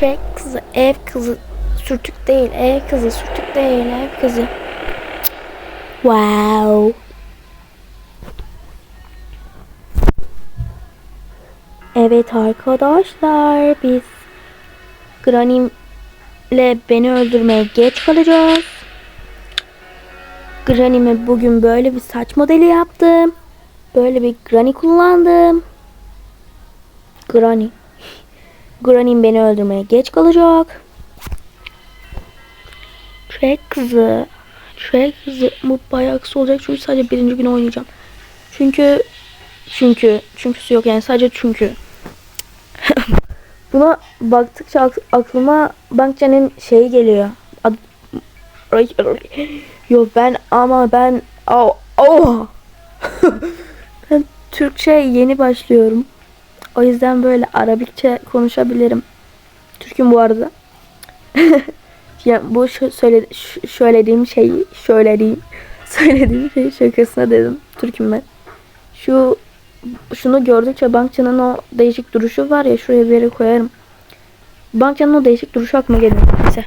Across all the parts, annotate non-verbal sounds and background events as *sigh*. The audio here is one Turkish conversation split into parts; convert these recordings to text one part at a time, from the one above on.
Shrek kızı, ev kızı, sürtük değil, ev kızı, sürtük değil, ev kızı. Wow. Evet arkadaşlar biz Granny'le beni öldürmeye geç kalacağız. Granny'me bugün böyle bir saç modeli yaptım. Böyle bir Granny kullandım. Granny. Granny'm beni öldürmeye geç kalacak. Shrek kızı. Shrek kızı bu bayağı kısa olacak çünkü sadece birinci gün oynayacağım. Çünkü çünkü çünküsü yok yani sadece çünkü. *laughs* Buna baktıkça ak- aklıma Bankcan'ın şeyi geliyor. Ad. Yok ben ama ben oh, oh. *laughs* ben Türkçe yeni başlıyorum. O yüzden böyle Arabikçe konuşabilirim. Türk'üm bu arada. *laughs* ya bu söyle söylediğim şeyi söylediğim *laughs* söylediğim şeyi şakasına dedim. Türk'üm ben. Şu şunu gördükçe bankçının o değişik duruşu var ya şuraya bir yere koyarım. Bankçının o değişik duruşu aklıma geliyor. Neyse.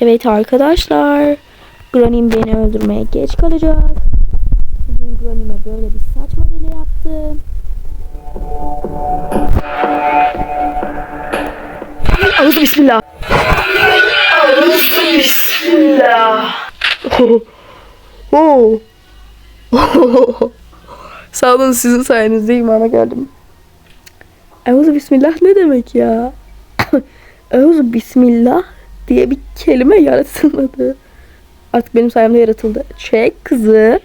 Evet arkadaşlar. Granny'm beni öldürmeye geç kalacak. Bugün Granny'me böyle bir saç modeli yaptım. Ağzı bismillah. Oo. *laughs* Sağ olun sizin sayenizde imana geldim. Euzu bismillah ne demek ya? *coughs* Euzu bismillah diye bir kelime yaratılmadı. Artık benim sayemde yaratıldı. Çek kızı.